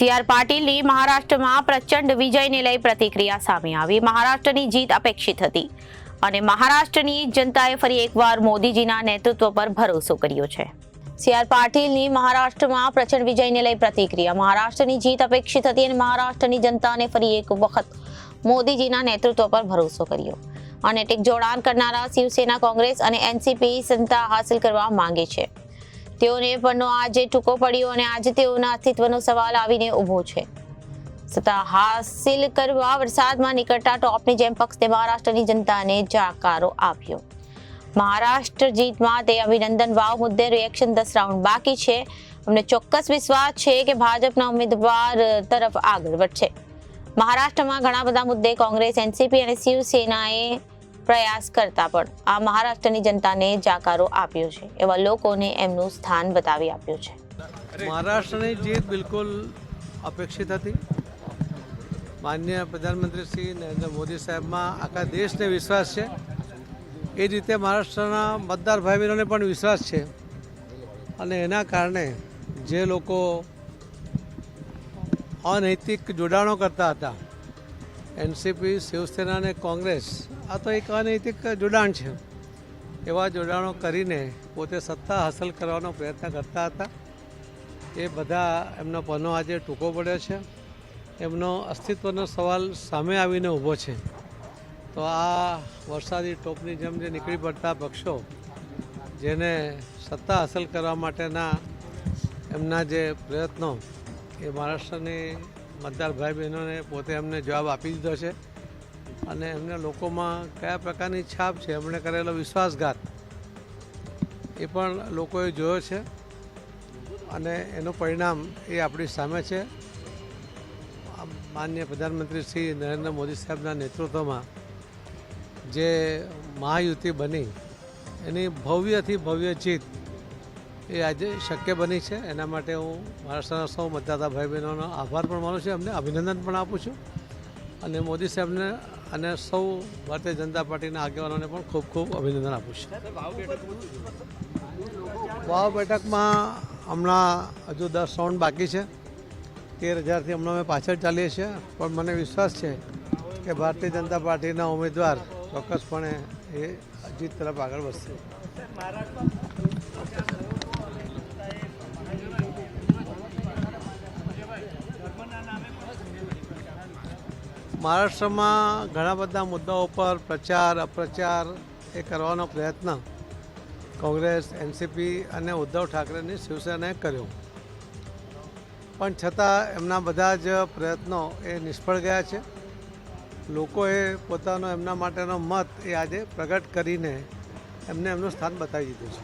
C R પાટીલની મહારાષ્ટ્રમાં પ્રચંડ વિજયને લઈ પ્રતિક્રિયા સામે આવી. મહારાષ્ટ્રની જીત અપેક્ષિત હતી અને મહારાષ્ટ્રની જનતાએ ફરી એકવાર મોદીજીના નેતૃત્વ પર ભરોસો કર્યો છે. સી આર પાટીલની મહારાષ્ટ્રમાં પ્રચંડ વિજયને લઈ પ્રતિક્રિયા. મહારાષ્ટ્રની જીત અપેક્ષિત હતી અને મહારાષ્ટ્રની જનતાને ફરી એક વખત મોદીજીના નેતૃત્વ પર ભરોસો કર્યો. અને ટેક જોડાણ કરનારા શિવસેના કોંગ્રેસ અને એનસીપી સત્તા હાંસલ કરવા માંગે છે. તેઓને પણ આજે ટૂંકો પડ્યો અને આજે તેઓના અસ્તિત્વનો સવાલ આવીને ઊભો છે. સત્તા હાસિલ કરવા વરસાદમાં નીકળતા ટોપની જેમ પક્ષે મહારાષ્ટ્રની જનતાને જાકારો આપ્યો. મહારાષ્ટ્ર જીતમાં તે અભિનંદન વાવ મુદ્દે રિએક્શન દસ રાઉન્ડ બાકી છે. અમને ચોક્કસ વિશ્વાસ છે કે ભાજપના ઉમેદવાર તરફ આગળ વધશે. મહારાષ્ટ્રમાં ઘણા બધા મુદ્દે કોંગ્રેસ, એનસીપી અને શિવસેનાએ પ્રયાસ કરતા પણ આ મહારાષ્ટ્રની જનતાને જાકારો આપ્યો છે. એવા લોકોને એમનું સ્થાન બતાવી આપ્યું છે. મહારાષ્ટ્રની જીત બિલકુલ અપેક્ષિત હતી. માન્ય પ્રધાનમંત્રી શ્રી નરેન્દ્ર મોદી સાહેબમાં આખા દેશને વિશ્વાસ છે. એ જ રીતે મહારાષ્ટ્રના મતદાર ભાઈ બહેનોને પણ વિશ્વાસ છે. અને એના કારણે જે લોકો અનૈતિક જોડાણો કરતા હતા એનસીપી, શિવસેના અને કોંગ્રેસ, આ તો એક અનૈતિક જોડાણ છે. એવા જોડાણો કરીને પોતે સત્તા હાંસલ કરવાનો પ્રયત્ન કરતા હતા. એ બધા એમનો પનો આજે ટૂંકો પડ્યો છે. એમનો અસ્તિત્વનો સવાલ સામે આવીને ઊભો છે. તો આ વરસાદી ટોપની જેમ જે નીકળી પડતા પક્ષો, જેને સત્તા હાંસલ કરવા માટેના એમના જે પ્રયત્નો, એ મહારાષ્ટ્રની મતદાર ભાઈ બહેનોને પોતે અમને જવાબ આપી દીધો છે. અને એમને લોકોમાં કયા પ્રકારની છાપ છે એમણે કરેલો વિશ્વાસઘાત એ પણ લોકોએ જોયો છે. અને એનું પરિણામ એ આપણી સામે છે. માન્ય પ્રધાનમંત્રી શ્રી નરેન્દ્ર મોદી સાહેબના નેતૃત્વમાં જે મહાયુતિ બની, એની ભવ્યથી ભવ્ય જીત એ આજે શક્ય બની છે. એના માટે હું મહારાષ્ટ્રના સૌ મતદાતા ભાઈ બહેનોનો આભાર પણ માનું છું. એમને અભિનંદન પણ આપું છું. અને મોદી સાહેબને અને સૌ ભારતીય જનતા પાર્ટીના આગેવાનોને પણ ખૂબ ખૂબ અભિનંદન આપું છું. વાવ બેઠકમાં હમણાં હજુ દસ રાઉન્ડ બાકી છે. તેર હજારથી હમણાં અમે પાછળ ચાલીએ છીએ. પણ મને વિશ્વાસ છે કે ભારતીય જનતા પાર્ટીના ઉમેદવાર ચોક્કસપણે એ જીત તરફ આગળ વધશે. મહારાષ્ટ્રમાં ઘણા બધા મુદ્દાઓ પર પ્રચાર, અપ્રચાર એ કરવાનો પ્રયત્ન કોંગ્રેસ, એનસીપી અને ઉદ્ધવ ઠાકરેની શિવસેનાએ કર્યો. પણ છતાં એમના બધા જ પ્રયત્નો એ નિષ્ફળ ગયા છે. લોકોએ પોતાનો એમના માટેનો મત એ આજે પ્રગટ કરીને એમને એમનું સ્થાન બતાવી દીધું છે.